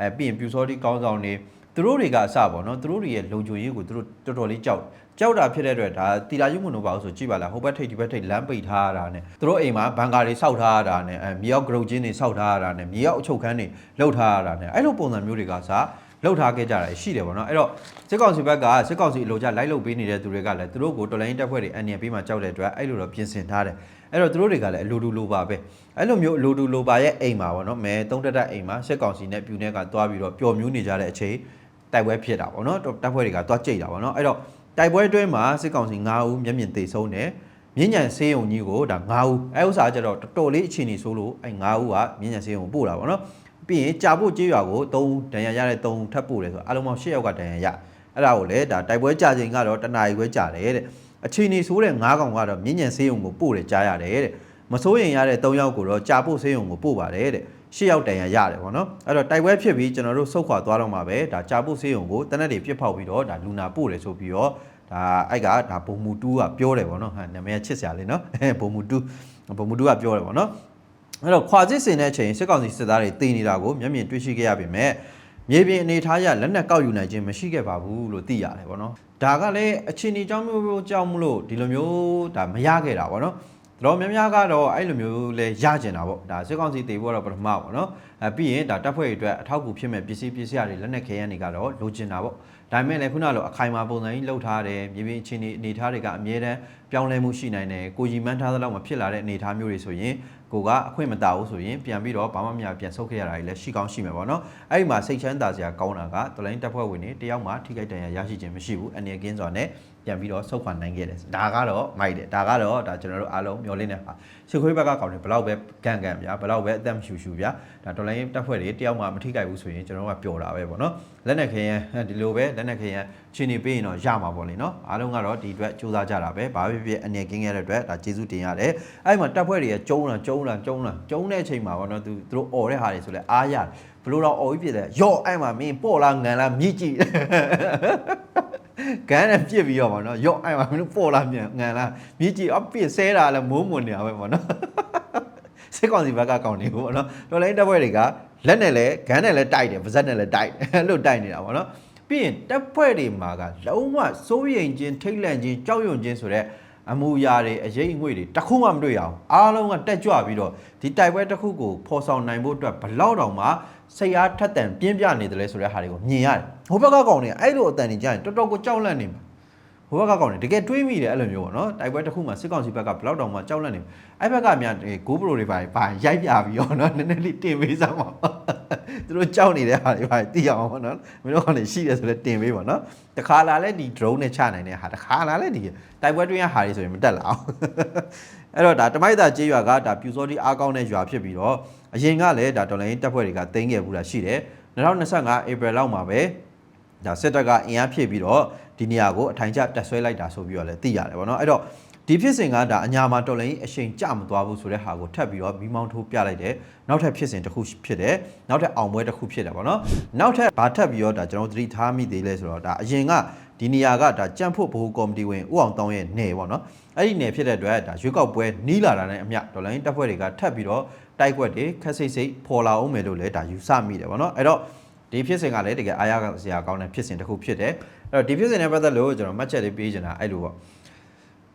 အဲပြီးရင်ပြူစောတိကောင်းဆောင်တွေ သူတို့တွေကအစပေါ့နော်သူတို့တွေရဲ့လုံခြုံရေးကိုသူတို့တော်တော်လေးကြောက်ကြောက်တာဖြစ်တဲ့အတွက်ဒါတီလာယူမွန်တို့ပါလို့ဆိုကြည့်ပါလားဟိုဘက်ထိပ်ဒီဘက်ထိပ်လမ်းပိတ်ထားရတာနဲ့သူတို့အိမ်မှာဘန်ကာတွေစောက်ထားရတာနဲ့အဲမြေအောက်ဂရုတ်ချင်းတွေစောက်ထားရတာနဲ့မြေအောက်အချုပ်ခန်းတွေလှုပ်ထားရတာနဲ့အဲ့လိုပုံစံမျိုးတွေကစားလှုပ်ထားခဲ့ကြတာရှိတယ်ပေါ့နော်အဲ့တော့စစ်ကောင်စီဘက်ကစစ်ကောင်စီအလိုကျလိုက်လုပ်ပေးနေတဲ့သူတွေကလည်းသူတို့ကိုတော်လိုင်းတက်ဖွဲ့တွေအန်နီပေးမှကြောက်တဲ့အတွက်အဲ့လိုတော့ပြင်ဆင်ထားတယ်အဲ့တော့သူတို့တွေကလည်းအလိုတူလိုပါပဲအဲ့လိုမျိုးအလိုတူလိုပါရဲ့အိမ်မှာပေါ့နော်မဲသုံးတက်တက်အိမ်မှာစစ်ကောင်စီနဲ့ပြူနေကသွားပြီးတော့ပျော်မြူးနေကြတဲ့အချိန် တိုက်ပွဲဖြစ်တာပေါ့နော်တပ်ဖွဲ့တွေကသွားကြိတ်တာပေါ့နော်အဲ့တော့တိုက်ပွဲအတွင်းမှာစစ်ကောင်စီ9ဦးမျက်မြင်သေဆုံးတယ်မြင်းညံဆေးရုံကြီးကိုဒါ9ဦးအဲဥစ္စာကျတော့တော်တော်လေးအခြေအနေဆိုလို့အဲ9ဦးကမြင်းညံဆေးရုံကိုပို့တာပေါ့နော်ပြီးရင်ကြာဖို့ကြေးရွာကို3ဦးဒဏ်ရာရတဲ့3ဦးထပ်ပို့တယ်ဆိုတော့အလုံးပေါင်း10ယောက်ကဒဏ်ရာရအဲ့ဒါကိုလည်းဒါတိုက်ပွဲကြာချိန်ကတော့တနာရီခွဲကြာတယ်တဲ့အခြေအနေဆိုတဲ့9ကောင်ကတော့မြင်းညံဆေးရုံကိုပို့တယ်ကြားရတယ်တဲ့မစိုးရင်ရတဲ့3ယောက်ကိုတော့ကြာဖို့ဆေးရုံကိုပို့ပါတယ်တဲ့ ရှစ်ယောက်တန်ရရတယ်ပေါ့နော်အဲ့တော့တိုက်ပွဲဖြစ်ပြီးကျွန်တော်တို့စုတ်ခွာသွားတော့မှာပဲဒါကြာဖို့ဆေးရုံကိုတနက်တွေပြစ်ဖောက်ပြီးတော့ဒါလူနာပို့တယ်ဆိုပြီးတော့ဒါအဲ့ကဒါဘုံမူတူးကပြောတယ်ပေါ့နော်ဟာနာမည်ချစ်စရာလေးနော်ဘုံမူတူးဘုံမူတူးကပြောတယ်ပေါ့နော်အဲ့တော့ခွာစစ်စင်တဲ့အချိန်စစ်ကောင်စီစစ်သားတွေတည်နေတာကိုမျက်မြင်တွေ့ရှိခဲ့ရပေမဲ့မြေပြင်အနေထားရလက်နက်ကောက်ယူနိုင်ခြင်းမရှိခဲ့ပါဘူးလို့သိရတယ်ပေါ့နော်ဒါကလည်းအချင်းဒီကြောင့်မျိုးမျိုးကြောင့်မလို့ဒီလိုမျိုးဒါမရခဲ့တာပေါ့နော် တော်များများကတော့အဲ့လိုမျိုးလဲရကျင်တာပေါ့ဒါစစ်ကောင်စီတည်ဖို့တော့ပထမပေါ့နော်အဲပြီးရင်ဒါတပ်ဖွဲ့တွေအတွက်အထောက်အကူဖြစ်မဲ့ပစ္စည်းပစ္စည်းတွေလက်နက်ခဲယမ်းတွေကတော့လိုချင်တာပေါ့ဒါပေမဲ့လည်းခုနလိုအခိုင်အမာပုံစံကြီးလှုပ်ထားတယ်မြေပြင်အခြေအနေအနေထားတွေကအမြဲတမ်းပြောင်းလဲမှုရှိနိုင်တယ်ကိုကြီးမှန်းထားသလောက်မဖြစ်လာတဲ့အနေအထားမျိုးတွေဆိုရင်ကိုကအခွင့်မတာဘူးဆိုရင်ပြန်ပြီးတော့ဘာမှမရပြန်ဆုတ်ခဲ့ရတာတွေလည်းရှိကောင်းရှိမှာပေါ့နော်အဲ့ဒီမှာစိတ်ချမ်းသာစရာကောင်းတာကတလိုင်းတပ်ဖွဲ့ဝင်တွေတယောက်မှထိခိုက်ဒဏ်ရာရရှိခြင်းမရှိဘူးအနေကင်းစွာနဲ့ ပြန်ပြီးတော့ဆုတ်ခွာနိုင်ခဲ့တယ်ဒါကတော့မိုက်တယ်ဒါကတော့ဒါကျွန်တော်တို့အားလုံးမျှော်လင့်နေတာရှစ်ခွေးဘက်ကကောင်းတယ်ဘလောက်ပဲကန်ကန်ဗျာဘလောက်ပဲအသက်မရှူရှူဗျာဒါတော်လိုင်းတပ်ဖွဲ့တွေတယောက်မှမထိခိုက်ဘူးဆိုရင်ကျွန်တော်တို့ကပျော်တာပဲပေါ့နော်လက်နက်ခဲယမ်းဒီလိုပဲလက်နက်ခဲယမ်းချင်းနေပေးရင်တော့ရမှာပေါ့လေနော်အားလုံးကတော့ဒီအတွက်စူးစမ်းကြတာပဲဘာဖြစ်ဖြစ်အနေကင်းခဲ့တဲ့အတွက်ဒါကျေးဇူးတင်ရတယ်အဲ့မှာတပ်ဖွဲ့တွေကကျုံးလာကျုံးလာကျုံးလာကျုံးတဲ့အချိန်မှာပေါ့နော်သူသူတို့អော်တဲ့ဟာတွေဆိုလဲအားရတယ်ဘလို့တော့អော်ပြီးပြတယ်ရော့အဲ့မှာမင်းပေါ့လားငံလားမြည်ကြည့် ဂန်းနဲ့ပြစ်ပြီးတော့ဗောနော်ရော့အဲ့မှာမင်းတို့ပေါ်လာမြန်ငံလားမြည်ကြည့်အပြစ်ဆဲတာလဲမိုးမွန်နေတာပဲဗောနော်စစ်ကောင်စီဘက်ကကောင်းနေကိုပေါ့နော်တော်လိုင်းတပ်ဖွဲ့တွေကလက်နဲ့လည်းဂန်းနဲ့လည်းတိုက်တယ်ပါဇက်နဲ့လည်းတိုက်တယ်အဲ့လိုတိုက်နေတာပေါ့နော်ပြီးရင်တပ်ဖွဲ့တွေမှာကလုံးဝစိုးရိမ်ခြင်းထိတ်လန့်ခြင်းကြောက်ရွံ့ခြင်းဆိုတဲ့အမူအရာတွေအရေးအငွေ့တွေတစ်ခုမှမတွေ့ရအောင်အားလုံးကတက်ကြွပြီးတော့ဒီတိုက်ပွဲတစ်ခုကိုဖော်ဆောင်နိုင်ဖို့အတွက်ဘလောက်တောင်မှစိတ်အားထက်သန်ပြင်းပြနေတယ်လဲဆိုတဲ့ဟာတွေကိုမြင်ရတယ် ဟိုဘက်ကကောင်တွေအဲ့လိုအတန်တွေကြားရင်တော်တော်ကိုကြောက်လန့်နေမှာဟိုဘက်ကကောင်းတယ်တကယ်တွေးမိတယ်အဲ့လိုမျိုးပေါ့နော်တိုက်ပွဲတစ်ခုမှစစ်ကောင်စီဘက်ကဘလောက်တောင်မှကြောက်လန့်နေအဲ့ဘက်ကများဂိုးပရိုတွေပါပါရိုက်ပြပြီးတော့နော်နည်းနည်းလေးတင်ပေးစမ်းပါသူတို့ကြောက်နေတဲ့ဟာတွေပါသိအောင်ပေါ့နော်မင်းတို့ကလည်းရှိတယ်ဆိုလဲတင်ပေးပါနော်တခါလာလဲဒီ drone နဲ့ချနိုင်တဲ့ဟာတခါလာလဲဒီတိုက်ပွဲတွင်းရဟာတွေဆိုရင်မတက်လာအောင်အဲ့တော့ဒါတမိုက်တာကြေးရွာကဒါပြူစောတိအားကောင်းတဲ့ရွာဖြစ်ပြီးတော့အရင်ကလည်းဒါတော်လိုင်းတပ်ဖွဲ့တွေကတင်းခဲ့ဘူးတာရှိတယ်2025 April လောက်မှာပဲ ဒါစစ်တပ်ကအင်အားဖြည့်ပြီးတော့ဒီနေရာကိုအထိုင်ကျတက်ဆွဲလိုက်တာဆိုပြီးတော့လည်းသိရတယ်ဗောနော်အဲ့တော့ဒီဖြစ်စဉ်ကဒါအညာမှာတော်လိုင်းအရှိန်ကျမသွားဘူးဆိုတဲ့ဟာကိုထပ်ပြီးတော့မိမောင်းထိုးပြလိုက်တယ်နောက်ထပ်ဖြစ်စဉ်တစ်ခုဖြစ်တယ်နောက်ထပ်အောင်ပွဲတစ်ခုဖြစ်တယ်ဗောနော်နောက်ထပ်ဘာထပ်ပြီးတော့ဒါကျွန်တော်သတိထားမိသေးလဲဆိုတော့ဒါအရင်ကဒီနေရာကဒါကြံ့ဖို့ဘ ਹੁ ကော်မတီဝင်ဦးအောင်တောင်းရဲ့နယ်ဗောနော်အဲ့ဒီနယ်ဖြစ်တဲ့အတွက်ဒါရွေးကောက်ပွဲနီးလာတာနဲ့အမျှဒေါ်လာရင်းတပ်ဖွဲ့တွေကထပ်ပြီးတော့တိုက်ကွက်တွေခက်စိတ်စိတ်ပေါ်လာအောင်မယ်လို့လည်းဒါယူဆမိတယ်ဗောနော်အဲ့တော့ ဒီဖြစ်စဉ်ကလည်းတကယ်အားရစရာကောင်းတဲ့ဖြစ်စဉ်တစ်ခုဖြစ်တယ်အဲ့တော့ဒီဖြစ်စဉ်နဲ့ပတ်သက်လို့ကျွန်တော်မှတ်ချက်လေးပေးချင်တာအဲ့လိုပေါ့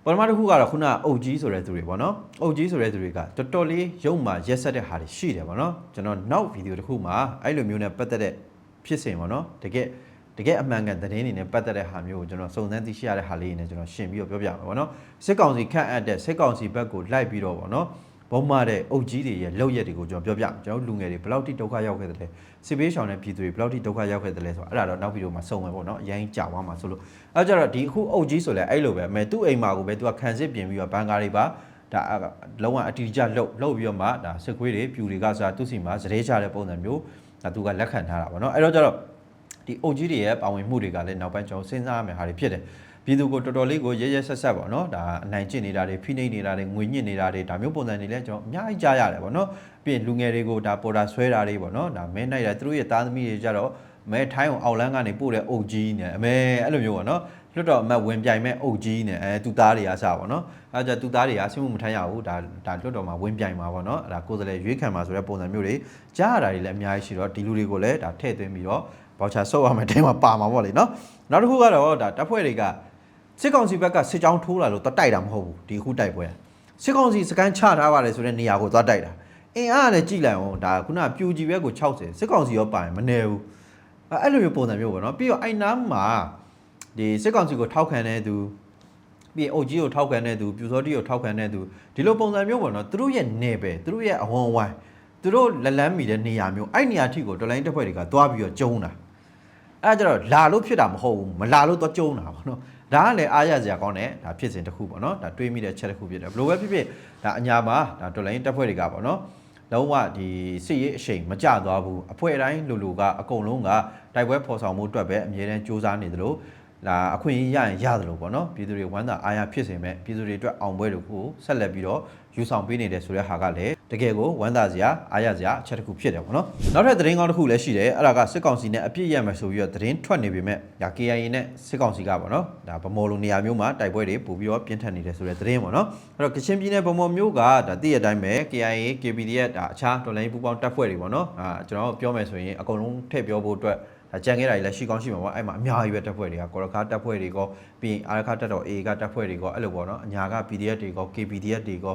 ပထမတစ်ခုကတော့ခုနအုတ်ကြီးဆိုတဲ့သူတွေပေါ့နော်အုတ်ကြီးဆိုတဲ့သူတွေကတော်တော်လေးရုံမှရက်ဆက်တဲ့ဟာတွေရှိတယ်ပေါ့နော်ကျွန်တော်နောက်ဗီဒီယိုတစ်ခုမှာအဲ့လိုမျိုးနဲ့ပတ်သက်တဲ့ဖြစ်စဉ်ပေါ့နော်တကယ်တကယ်အမှန်ကန်သတင်းတွေနဲ့ပတ်သက်တဲ့ဟာမျိုးကိုကျွန်တော်စုံစမ်းသိရှိရတဲ့ဟာလေးတွေနဲ့ကျွန်တော်ရှင်းပြီးတော့ပြောပြမှာပေါ့နော်စစ်ကောင်စီခန့်အပ်တဲ့စစ်ကောင်စီဘက်ကိုလိုက်ပြီးတော့ပေါ့နော် ဘုံမတဲ့အုတ်ကြီးတွေရဲ့လောက်ရက်တွေကိုကျွန်တော်ပြောပြကျွန်တော်လူငယ်တွေဘယ်လောက်ထိဒုက္ခရောက်ခဲ့တယ်လဲစစ်ဘေးရှောင်တဲ့ပြည်သူတွေဘယ်လောက်ထိဒုက္ခရောက်ခဲ့တယ်လဲဆိုတော့အဲ့ဒါတော့နောက်ဗီဒီယိုမှာစုံမယ်ပေါ့နော်အရင်ကြာသွားမှာဆိုလို့အဲ့ကြတော့ဒီအခုအုတ်ကြီးဆိုလဲအဲ့လိုပဲအမေသူ့အိမ်မှာကိုပဲသူကခံစစ်ပြင်ပြီးတော့ဘန်ကာတွေပါဒါလုံးဝအတီးကျလှုပ်လှုပ်ပြီးတော့မှဒါစစ်ခွေးတွေပြူတွေကစားသူ့စီမှာစတဲ့ချတဲ့ပုံစံမျိုးဒါသူကလက်ခံထားတာပေါ့နော်အဲ့တော့ကြတော့ဒီအုတ်ကြီးတွေရဲ့ပါဝင်မှုတွေကလည်းနောက်ပိုင်းကျွန်တော်စဉ်းစားရမယ်ဟာတွေဖြစ်တယ် ပြည်သူကိုတော်တော်လေးကိုရဲရဲဆက်ဆက်ပေါ့နော်ဒါအနိုင်ကျင့်နေတာတွေဖိနှိပ်နေတာတွေငွေညစ်နေတာတွေဒါမျိုးပုံစံတွေလည်းကျွန်တော်အများကြီးကြားရတယ်ပေါ့နော်ပြီးရင်လူငယ်တွေကိုဒါပေါ်တာဆွဲတာတွေပေါ့နော်ဒါမဲနိုင်တာသူတို့ရဲ့သားသမီးတွေကြတော့မဲထိုင်းအောင်အောက်လန်းကနေပို့တဲ့အုပ်ကြီးနဲ့အမဲအဲ့လိုမျိုးပေါ့နော်လွတ်တော်အမတ်ဝင်ပြိုင်မဲ့အုပ်ကြီးနဲ့အဲသူသားတွေအားစပါနော်အဲကြသူသားတွေကဆင်းမှုမထမ်းရဘူးဒါဒါလွတ်တော်မှာဝင်ပြိုင်မှာပေါ့နော်အဲ့ဒါကိုယ်စလဲရွေးခံမှာဆိုတဲ့ပုံစံမျိုးတွေကြားရတာတွေလည်းအများကြီးရှိတော့ဒီလူတွေကိုလည်းဒါထည့်သွင်းပြီးတော့ဘောက်ချာဆုပ်ရမယ်တဲမှာပါမှာပေါ့လေနော်နောက်တစ်ခုကတော့ဒါတပ်ဖွဲ့တွေက စစ်ကောင်စီဘက်ကစစ်ကြောင်းထိုးလာလို့တော့တိုက်တာမဟုတ်ဘူးဒီခုတိုက်ပွဲစစ်ကောင်စီစကန်ချထားပါတယ်ဆိုတဲ့နေရာကိုသွားတိုက်တာအင်အားလည်းကြည်လိုက်အောင်ဒါခုနပြူကြီးဘက်ကို60စစ်ကောင်စီရောပါရင်မနေဘူးအဲ့လိုမျိုးပုံစံမျိုးပေါ့နော်ပြီးတော့အိုင်နားမှာဒီစစ်ကောင်စီကိုထောက်ခံတဲ့သူပြီးအုပ်ကြီးကိုထောက်ခံတဲ့သူပြူစောတိကိုထောက်ခံတဲ့သူဒီလိုပုံစံမျိုးပေါ့နော်သူတို့ရဲ့နေပဲသူတို့ရဲ့အဝန်းဝိုင်းသူတို့လက်လန်းမီတဲ့နေရာမျိုးအဲ့နေရာထိကိုဒလိုင်းတက်ဖွဲ့တွေကသွားပြီးတော့ကျုံးတာအဲ့ဒါကြတော့လာလို့ဖြစ်တာမဟုတ်ဘူးမလာလို့တော့ကျုံးတာပေါ့နော် ဒါကလည်းအားရစရာကောင်းတဲ့ဒါဖြစ်စဉ်တစ်ခုပေါ့နော်ဒါတွေးမိတဲ့ချက်တစ်ခုဖြစ်တယ်ဘယ်လိုပဲဖြစ်ဖြစ်ဒါအညာမှာဒါဒလိုင်းတက်ဖွဲ့တွေကပေါ့နော်လုံးဝဒီစစ်ရေးအရှိန်မကြသွားဘူးအဖွဲတိုင်းလူလူကအကုန်လုံးကတိုက်ပွဲဖော်ဆောင်မှုအတွက်ပဲအမြဲတမ်းစူးစမ်းနေသလိုဒါအခွင့်အရေးရရင်ရတယ်လို့ပေါ့နော်ပြည်သူတွေဝမ်းသာအားရဖြစ်စေမဲ့ပြည်သူတွေအတွက်အောင်ပွဲတို့ကိုဆက်လက်ပြီးတော့ ယူဆောင်ပေးနေတယ်ဆိုတဲ့ဟာကလည်းတကယ်ကိုဝမ်းသာစရာအားရစရာအချက်တစ်ခုဖြစ်တယ်ပေါ့နော်နောက်ထပ်သတင်းကောင်းတစ်ခုလည်းရှိတယ်အဲ့ဒါကစစ်ကောင်စီနဲ့အပြစ်ရမယ်ဆိုပြီးတော့သတင်းထွက်နေပေမဲ့ဒါ KIA နဲ့စစ်ကောင်စီကပေါ့နော်ဒါဗမော်လိုနေရာမျိုးမှာတိုက်ပွဲတွေပို့ပြီးတော့ပြင်းထန်နေတယ်ဆိုတဲ့သတင်းပေါ့နော်အဲ့တော့ကချင်ပြည်နယ်ဗမော်မျိုးကဒါတည့်ရတိုင်းပဲ KIA KPDF ဒါအခြားတော်လိုင်းပူပေါင်းတပ်ဖွဲ့တွေပေါ့နော်အာကျွန်တော်ပြောမယ်ဆိုရင်အကုန်လုံးထည့်ပြောဖို့အတွက်ဒါကြံခဲ့တာကြီးလည်းရှိကောင်းရှိမှာပေါ့အဲ့မှာအများကြီးပဲတပ်ဖွဲ့တွေကကောရခါတပ်ဖွဲ့တွေကပြီးရင်အာရခါတပ်တော် A ကတပ်ဖွဲ့တွေကအဲ့လိုပေါ့နော်အညာက PDF တွေက KPDF တွေက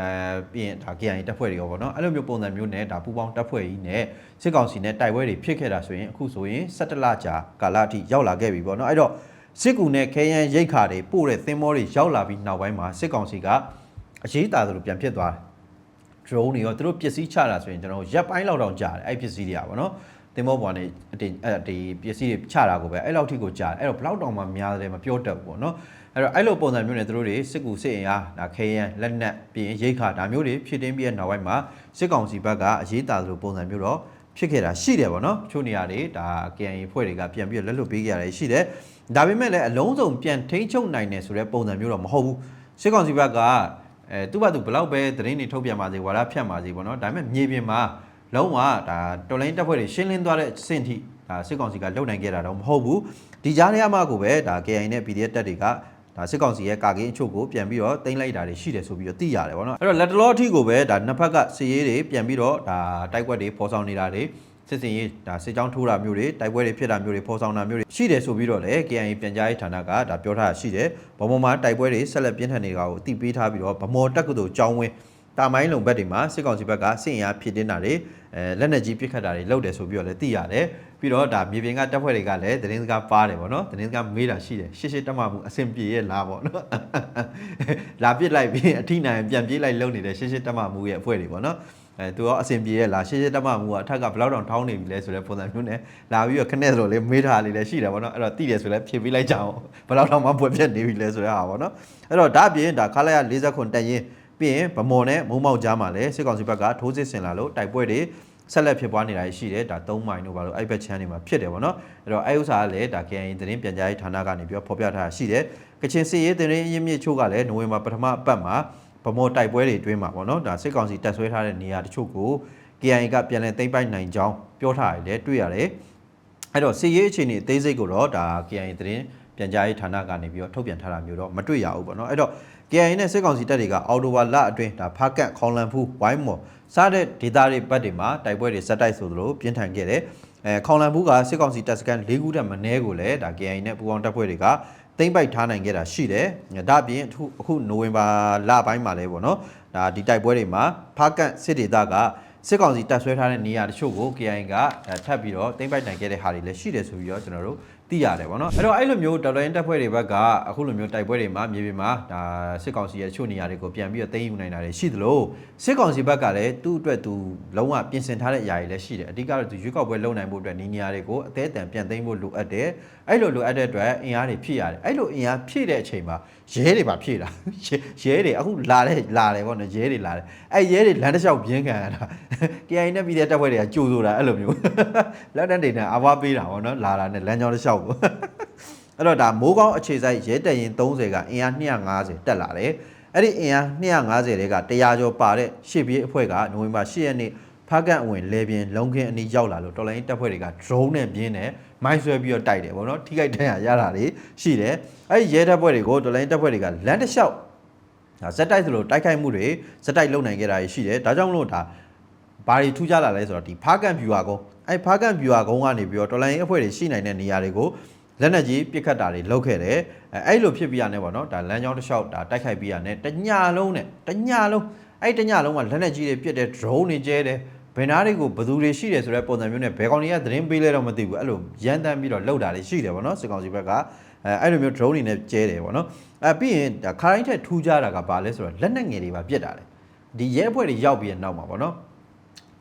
အဲပြီးရင်ဒါ KIA တပ်ဖွဲ့တွေရောပေါ့နော်အဲ့လိုမျိုးပုံစံမျိုးနဲ့ဒါပူပေါင်းတပ်ဖွဲ့ကြီးနဲ့စစ်ကောင်စီနဲ့တိုက်ပွဲတွေဖြစ်ခဲ့တာဆိုရင်အခုဆိုရင်17လကြာကာလအထိရောက်လာခဲ့ပြီပေါ့နော်အဲ့တော့စစ်ကူနဲ့ခဲယမ်းရိတ်ခါတွေပို့တဲ့သင်္ဘောတွေရောက်လာပြီးနောက်ပိုင်းမှာစစ်ကောင်စီကအရေးတာသလိုပြန်ဖြစ်သွားတယ် drone တွေရောသူတို့ပစ္စည်းချတာဆိုရင်ကျွန်တော်ရက်ပိုင်းလောက်တောင်ကြာတယ်အဲ့ပစ္စည်းတွေကပေါ့နော် တင်မောပေါ်နေအတင်အဲ့ဒီပစ္စည်းတွေချတာကိုပဲအဲ့လောက်ထိကိုကြာတယ်အဲ့တော့ဘလောက်တောင်မှများတယ်မပြောတတ်ဘူးပေါ့နော်အဲ့တော့အဲ့လိုပုံစံမျိုးနဲ့သူတို့တွေစစ်ကူစစ်အင်အားဒါခဲယမ်းလက်နက်ပြီးရင်ရိတ်ခါဒါမျိုးတွေဖြစ်တင်းပြီးတဲ့နောက်ပိုင်းမှာစစ်ကောင်စီဘက်ကအရေးတာသလိုပုံစံမျိုးတော့ဖြစ်ခဲ့တာရှိတယ်ပေါ့နော်ချို့နေရာတွေဒါ KNY ဖွဲ့တွေကပြန်ပြီးလက်လွတ်ပေးကြရတယ်ရှိတယ်ဒါပေမဲ့လည်းအလုံးစုံပြန်ထိန်းချုပ်နိုင်တယ်ဆိုတဲ့ပုံစံမျိုးတော့မဟုတ်ဘူးစစ်ကောင်စီဘက်ကအဲသူ့ဘာသူဘလောက်ပဲသတင်းတွေထုတ်ပြန်ပါစေဝါဒဖြန့်ပါစေပေါ့နော်ဒါပေမဲ့မြေပြင်မှာ လုံးဝဒါတော်လိုင်းတပ်ဖွဲ့တွေရှင်းလင်းသွားတဲ့အဆင့်ထိဒါစစ်ကောင်စီကလုံနိုင်ခဲ့တာတော့မဟုတ်ဘူးဒီကြားထဲမှာကိုပဲဒါ KI နဲ့ PDF တပ်တွေကဒါစစ်ကောင်စီရဲ့ကာကင်းအချို့ကိုပြန်ပြီးတော့တင်လိုက်တာတွေရှိတယ်ဆိုပြီးတော့သိရတယ်ဗောနော်အဲ့တော့လက်တလောအထိကိုပဲဒါနှစ်ဖက်ကစီရေးတွေပြန်ပြီးတော့ဒါတိုက်ကွက်တွေပေါ်ဆောင်နေတာတွေစစ်စင်ရေးဒါစစ်ကြောင်းထိုးတာမျိုးတွေတိုက်ပွဲတွေဖြစ်တာမျိုးတွေပေါ်ဆောင်တာမျိုးတွေရှိတယ်ဆိုပြီးတော့လေ KIA ပြန်ကြားရေးဌာနကဒါပြောထားတာရှိတယ်ဗမော်မှာတိုက်ပွဲတွေဆက်လက်ပြင်းထန်နေတာကိုအသိပေးထားပြီးတော့ဗမော်တက္ကသိုလ်ကျောင်းဝင်း တာမိုင်းလုံဘက်တွေမှာစစ်ကောင်စီဘက်ကစစ်ရင်အားဖြစ်တင်တာတွေအဲလက်နက်ကြီးပစ်ခတ်တာတွေလုပ်တယ်ဆိုပြီးတော့လည်းသိရတယ်ပြီးတော့ဒါမြေပြင်ကတပ်ဖွဲ့တွေကလည်းသတင်းစကားပါတယ်ဗောနော်သတင်းစကားမေးတာရှိတယ်ရှေ့ရှေ့တက်မှမှုအဆင်ပြေရဲ့လားဗောနော်လာပစ်လိုက်ပြီးအထိနိုင်ပြန်ပြေးလိုက်လုံနေတဲ့ရှေ့ရှေ့တက်မှမှုရဲ့အဖွဲ့တွေဗောနော်အဲသူရောအဆင်ပြေရဲ့လားရှေ့ရှေ့တက်မှမှုကအထက်ကဘယ်လောက်တောင်ထောင်းနေပြီလဲဆိုတဲ့ပုံစံမျိုးနဲ့လာပြီးတော့ခနဲ့ဆိုတော့လေမေးထားလေးလည်းရှိတယ်ဗောနော်အဲ့တော့တိတယ်ဆိုလည်းဖြေပေးလိုက်ကြအောင်ဘယ်လောက်တောင်မှပွဲပြတ်နေပြီလဲဆိုတဲ့ဟာဗောနော်အဲ့တော့ဒါအပြင်ဒါခလာရ40ခွန်တက်ရင် ပြီးရင်ဗမော်နဲ့မုံမောက်ကြားမှာလည်းစစ်ကောင်စီဘက်ကထိုးစစ်ဆင်လာလို့တိုက်ပွဲတွေဆက်လက်ဖြစ်ပွားနေတာရှိတယ်ဒါ3မိုင်တို့ဘာလို့အဲ့ဘက်ချမ်းတွေမှာဖြစ်တယ်ဗောနော်အဲ့တော့အဲ့ဥစ္စာကလည်းဒါ KN သတင်းပြန်ကြားရေးဌာနကနေပြီးတော့ဖော်ပြထားတာရှိတယ်ကချင်စစ်ရေးသတင်းအရင်းမြစ်ချို့ကလည်းနိုဝင်ဘာပထမအပတ်မှာဗမော်တိုက်ပွဲတွေအတွင်းမှာဗောနော်ဒါစစ်ကောင်စီတပ်ဆွဲထားတဲ့နေရာတချို့ကို KN ကပြန်လည်သိမ်းပိုက်နိုင်ကြောင်းပြောထားရတယ်တွေ့ရတယ်အဲ့တော့စစ်ရေးအခြေအနေအသေးစိတ်ကိုတော့ဒါ KN သတင်းပြန်ကြားရေးဌာနကနေပြီးတော့ထုတ်ပြန်ထားတာမျိုးတော့မတွေ့ရဘူးပေါ့နော်အဲ့တော့ KIA နဲ့စစ်ကောင်စီတပ်တွေကအော်တိုဝါလအတွင်းဒါဖားကတ်ခေါင်လန်ဖူးဝိုင်းမော်စားတဲ့ဒေသတွေဘက်တွေမှာတိုက်ပွဲတွေဇက်တိုက်ဆိုသလိုပြင်းထန်ခဲ့တယ်အဲခေါင်လန်ဖူးကစစ်ကောင်စီတပ်စခန်း၄ခုတက်မနည်းကိုလည်းဒါ KIA နဲ့ပူးပေါင်းတပ်ဖွဲ့တွေကသိမ့်ပိုက်ထားနိုင်ခဲ့တာရှိတယ်ဒါအပြင်အခုအခုနိုဝင်ဘာလပိုင်းမှာလဲပေါ့နော်ဒါဒီတိုက်ပွဲတွေမှာဖားကတ်စစ်ဒေသကစစ်ကောင်စီတပ်ဆွဲထားတဲ့နေရာတချို့ကို KIA ကထပ်ပြီးတော့သိမ့်ပိုက်နိုင်ခဲ့တဲ့ဟာတွေလည်းရှိတယ်ဆိုပြီးတော့ကျွန်တော်တို့ သိရတယ်ပေါ့နော်အဲ့တော့အဲ့လိုမျိုးဒေါ်လာရင်းတပ်ဖွဲ့တွေဘက်ကအခုလိုမျိုးတိုက်ပွဲတွေမှာမြေပြင်မှာဒါစစ်ကောင်စီရဲ့တချို့နေရာတွေကိုပြန်ပြီးတော့သိမ်းယူနိုင်တာတွေရှိသလိုစစ်ကောင်စီဘက်ကလည်းသူ့အတွက်သူလုံးဝပြင်ဆင်ထားတဲ့အရာတွေလည်းရှိတယ်အဓိကတော့သူရွေးကောက်ပွဲလုပ်နိုင်ဖို့အတွက်နေနေရာတွေကိုအသေးအတန်ပြန်သိမ်းဖို့လိုအပ်တယ်အဲ့လိုလိုအပ်တဲ့အတွက်အင်အားတွေဖြည့်ရတယ်အဲ့လိုအင်အားဖြည့်တဲ့အချိန်မှာ ရဲတွေပါဖြည့်တာရဲတွေအခုလာတဲ့လာတယ်ပေါ့နော်ရဲတွေလာတယ်အဲ့ရဲတွေလမ်းတစ်လျှောက်ပြင်းခံရတာ KI နဲ့ပြည်တဲ့တပ်ဖွဲ့တွေကကြိုးဆိုတာအဲ့လိုမျိုးလက်တန်းတွေနဲ့အဝါပေးတာပေါ့နော်လာတာနဲ့လမ်းကြောင်းတစ်လျှောက်ကိုအဲ့တော့ဒါမိုးကောင်းအခြေစိုက်ရဲတက်ရင်30ကအင်အား250တက်လာတယ်အဲ့ဒီအင်အား250တွေက100ကျော်ပါတဲ့ရှေ့ပြေးအဖွဲ့ကနိုဝင်ဘာ10ရက်နေ့ ဖားကန်အဝင်လေပြင်းလုံခင်းအနီးရောက်လာလို့တော်လိုင်းတပ်ဖွဲ့တွေက drone နဲ့ပြင်းတယ်မိုင်းဆွဲပြီးတော့တိုက်တယ်ပေါ့နော်ထိခိုက်ဒဏ်ရာရတာတွေရှိတယ်အဲ့ဒီရဲတပ်ဖွဲ့တွေကိုတော်လိုင်းတပ်ဖွဲ့တွေကလမ်းတစ်လျှောက်ဒါဇက်တိုက်သလိုတိုက်ခိုက်မှုတွေဇက်တိုက်လုပ်နိုင်ခဲ့တာရှိတယ်ဒါကြောင့်မလို့ဒါဘာတွေထူးခြားလာလဲဆိုတော့ဒီဖားကန်ဖြူဟာကုန်းအဲ့ဖားကန်ဖြူဟာကုန်းကနေပြီးတော့တော်လိုင်းအဖွဲ့တွေရှိနိုင်တဲ့နေရာတွေကိုလက်နက်ကြီးပစ်ခတ်တာတွေလုပ်ခဲ့တယ်အဲအဲ့လိုဖြစ်ပြီးရနေပေါ့နော်ဒါလမ်းကြောင်းတစ်လျှောက်ဒါတိုက်ခိုက်ပြီးရနေတညလုံးနဲ့တညလုံးအဲ့တညလုံးကလက်နက်ကြီးတွေပစ်တယ် drone တွေကျဲတယ် ဘယ်နာတွေကိုဘယ်သူတွေရှိတယ်ဆိုတဲ့ပုံစံမျိုးနဲ့ဘယ်ကောင်တွေကသတင်းပေးလဲတော့မသိဘူးအဲ့လိုရန်တမ်းပြီးတော့လှုပ်တာတွေရှိတယ်ပေါ့နော်စစ်ကောင်စီဘက်ကအဲအဲ့လိုမျိုး drone တွေနဲ့ကျဲတယ်ပေါ့နော်အဲပြီးရင်ဒါခါတိုင်းထက်ထူးခြားတာကဘာလဲဆိုတော့လက်နက်ငယ်တွေပါပြစ်တာလေဒီရဲအဖွဲ့တွေရောက်ပြီးရနောက်မှာပေါ့နော်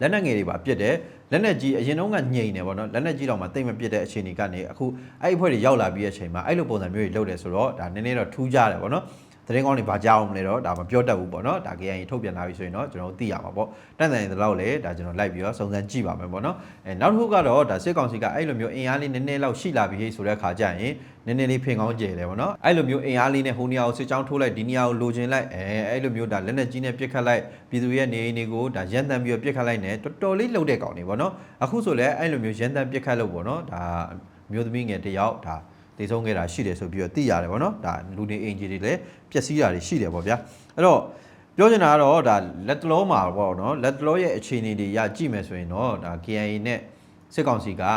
လက်နက်ငယ်တွေပါပြစ်တယ်လက်နက်ကြီးအရင်တုန်းကညိန်တယ်ပေါ့နော်လက်နက်ကြီးတော့မှတိတ်မပြစ်တဲ့အခြေအနေကနေအခုအဲ့ဒီအဖွဲ့တွေရောက်လာပြီးတဲ့အချိန်မှာအဲ့လိုပုံစံမျိုးတွေလုပ်တယ်ဆိုတော့ဒါနည်းနည်းတော့ထူးကြတယ်ပေါ့နော် သတင်းကောင်းတွေဘာကြောက်မလဲတော့ဒါမပြောတတ်ဘူးပေါ့နော်ဒါ KIA ထုတ်ပြန်လာပြီဆိုရင်တော့ကျွန်တော်တို့သိရမှာပေါ့တန်တန်တဲ့လောက်လေဒါကျွန်တော်လိုက်ပြီးတော့စုံစမ်းကြည့်ပါမယ်ပေါ့နော်အဲနောက်တစ်ခုကတော့ဒါစစ်ကောင်စီကအဲ့လိုမျိုးအင်အားလေးနည်းနည်းလောက်ရှိလာပြီဆိုတဲ့ခါကျရင်နည်းနည်းလေးဖင်ကောင်းကျယ်တယ်ပေါ့နော်အဲ့လိုမျိုးအင်အားလေးနဲ့ဟိုနေရာကိုစစ်ကြောင်းထိုးလိုက်ဒီနေရာကိုလိုချင်လိုက်အဲအဲ့လိုမျိုးဒါလက်နက်ကြီးနဲ့ပစ်ခတ်လိုက်ပြည်သူရဲ့နေအိမ်တွေကိုဒါရန်တမ်းပြီးတော့ပစ်ခတ်လိုက်နေတော်တော်လေးလှုပ်တဲ့ကောင်တွေပေါ့နော်အခုဆိုလည်းအဲ့လိုမျိုးရန်တမ်းပစ်ခတ်လို့ပေါ့နော်ဒါမျိုးသမီးငယ်တစ်ယောက်ဒါ တည်ဆုံးခဲ့တာရှိတယ်ဆိုပြီးတော့သိရတယ်ပေါ့နော်ဒါလူနေအင်ဂျီတွေလည်းပျက်စီးတာတွေရှိတယ်ပေါ့ဗျာအဲ့တော့ပြောချင်တာကတော့ဒါလက်တလောမှာပေါ့နော်လက်တလောရဲ့အခြေအနေတွေရကြည့်မယ်ဆိုရင်တော့ဒါ KIA နဲ့စစ်ကောင်စီကဒါ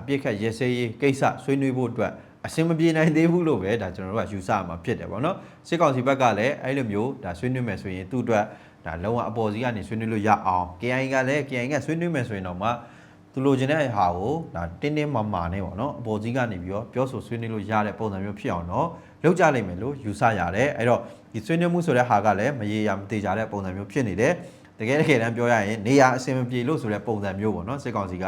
အပြစ်ခတ်ရဲစဲရေးကိစ္စဆွေးနွေးဖို့အတွက်အစင်မပြေနိုင်သေးဘူးလို့ပဲဒါကျွန်တော်တို့ကယူဆမှာဖြစ်တယ်ပေါ့နော်စစ်ကောင်စီဘက်ကလည်းအဲ့လိုမျိုးဒါဆွေးနွေးမယ်ဆိုရင်သူ့အတွက်ဒါလုံးဝအပေါ်စီးကနေဆွေးနွေးလို့ရအောင် KIA ကလည်း KIA ကဆွေးနွေးမယ်ဆိုရင်တော့မှသူ လိုချင်တဲ့ဟာကိုဒါတင်းတင်းမာမာနဲ့ပေါ့နော်အပေါ်စီးကနေပြီးတော့ပြောဆိုဆွေးနွေးလို့ရတဲ့ပုံစံမျိုးဖြစ်အောင်တော့လုပ်ကြလိမ့်မယ်လို့ယူဆရတယ်အဲ့တော့ဒီဆွေးနွေးမှုဆိုတဲ့ဟာကလည်းမရေရာမသေးကြတဲ့ပုံစံမျိုးဖြစ်နေတယ်တကယ်တကယ်တမ်းပြောရရင်နေရာအဆင်မပြေလို့ဆိုတဲ့ပုံစံမျိုးပေါ့နော်စစ်ကောင်စီက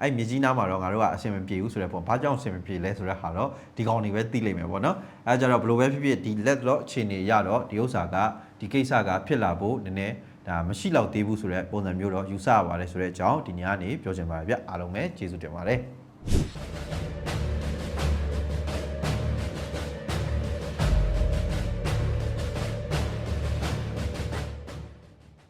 အဲ့မြေကြီးနားမှာတော့ငါတို့ကအဆင်မပြေဘူးဆိုတဲ့ပုံဘာကြောင့်အဆင်မပြေလဲဆိုတဲ့ဟာတော့ဒီကောင်တွေပဲသိလိမ့်မယ်ပေါ့နော်အဲကြတော့ဘယ်လိုပဲဖြစ်ဖြစ်ဒီ let တော့အခြေအနေရတော့ဒီဥစ္စာကဒီကိစ္စကဖြစ်လာဖို့နည်းနည်း ဒါမရှိတော့သေးဘူးဆိုတဲ့ပုံစံမျိုးတော့ယူဆရပါတယ်ဆိုတဲ့အကြောင်းဒီညကနေပြောချင်ပါတယ်ဗျအားလုံးပဲကျေးဇူးတင်ပါတယ်